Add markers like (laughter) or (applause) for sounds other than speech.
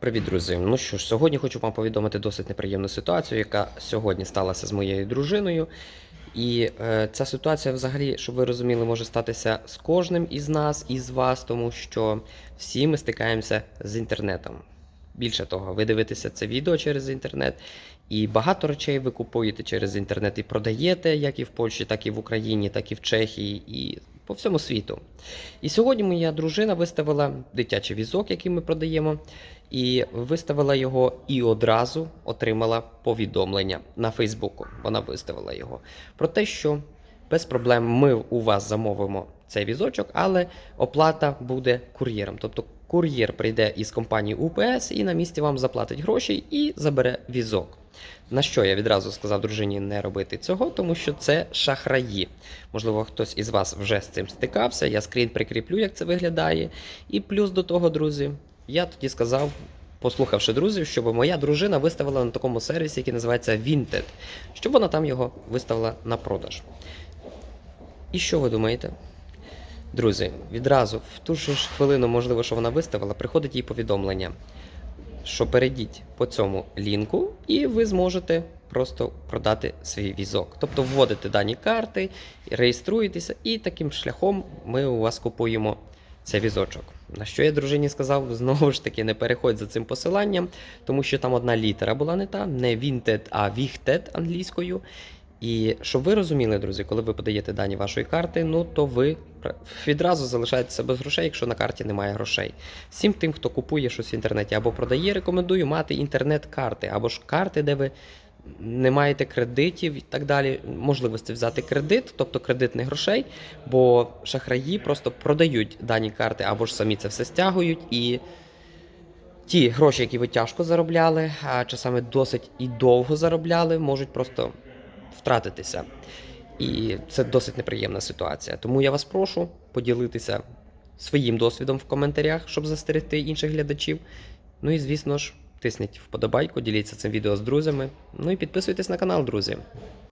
Привіт, друзі. Ну що ж, сьогодні хочу вам повідомити досить неприємну ситуацію, яка сьогодні сталася з моєю дружиною. І е, ця ситуація, взагалі, щоб ви розуміли, може статися з кожним із нас і з вас, тому що всі ми стикаємося з інтернетом. Більше того, ви дивитеся це відео через інтернет, і багато речей ви купуєте через інтернет і продаєте, як і в Польщі, так і в Україні, так і в Чехії, і по всьому світу. І сьогодні моя дружина виставила дитячий візок, який ми продаємо, і виставила його і одразу отримала повідомлення на Фейсбуку. Вона виставила його про те, що без проблем ми у вас замовимо цей візочок, але оплата буде кур'єром. Тобто кур'єр прийде із компанії UPS і на місці вам заплатить гроші і забере візок. На що я відразу сказав дружині не робити цього, тому що це шахраї. Можливо, хтось із вас вже з цим стикався. Я скрін прикріплю, як це виглядає. І плюс до того, друзі, я тоді сказав, послухавши друзів, щоб моя дружина виставила на такому сервісі, який називається Vinted, щоб вона там його виставила на продаж. І що ви думаєте? Друзі, відразу в ту ж хвилину, можливо, що вона виставила, приходить їй повідомлення, що перейдіть по цьому лінку, і ви зможете просто продати свій візок. Тобто вводите дані карти, реєструєтеся, і таким шляхом ми у вас купуємо цей візочок. На що я дружині сказав, (laughs) знову ж таки, не переходь за цим посиланням, тому що там одна літера була не та, не Vinted, а Wichted англійською. І щоб ви розуміли, друзі, коли ви подаєте дані вашої карти, ну то ви відразу залишаєтеся без грошей, якщо на карті немає грошей. Всім тим, хто купує щось в інтернеті або продає, рекомендую мати інтернет-карти, або ж карти, де ви не маєте кредитів і так далі, можливості взяти кредит, тобто кредитних грошей, бо шахраї просто продають дані карти або ж самі це все стягують і. Ті гроші, які ви тяжко заробляли, а часами досить і довго заробляли, можуть просто втратитися. І це досить неприємна ситуація. Тому я вас прошу поділитися своїм досвідом в коментарях, щоб застерегти інших глядачів. Ну і звісно ж, тисніть вподобайку, діліться цим відео з друзями. Ну і підписуйтесь на канал, друзі.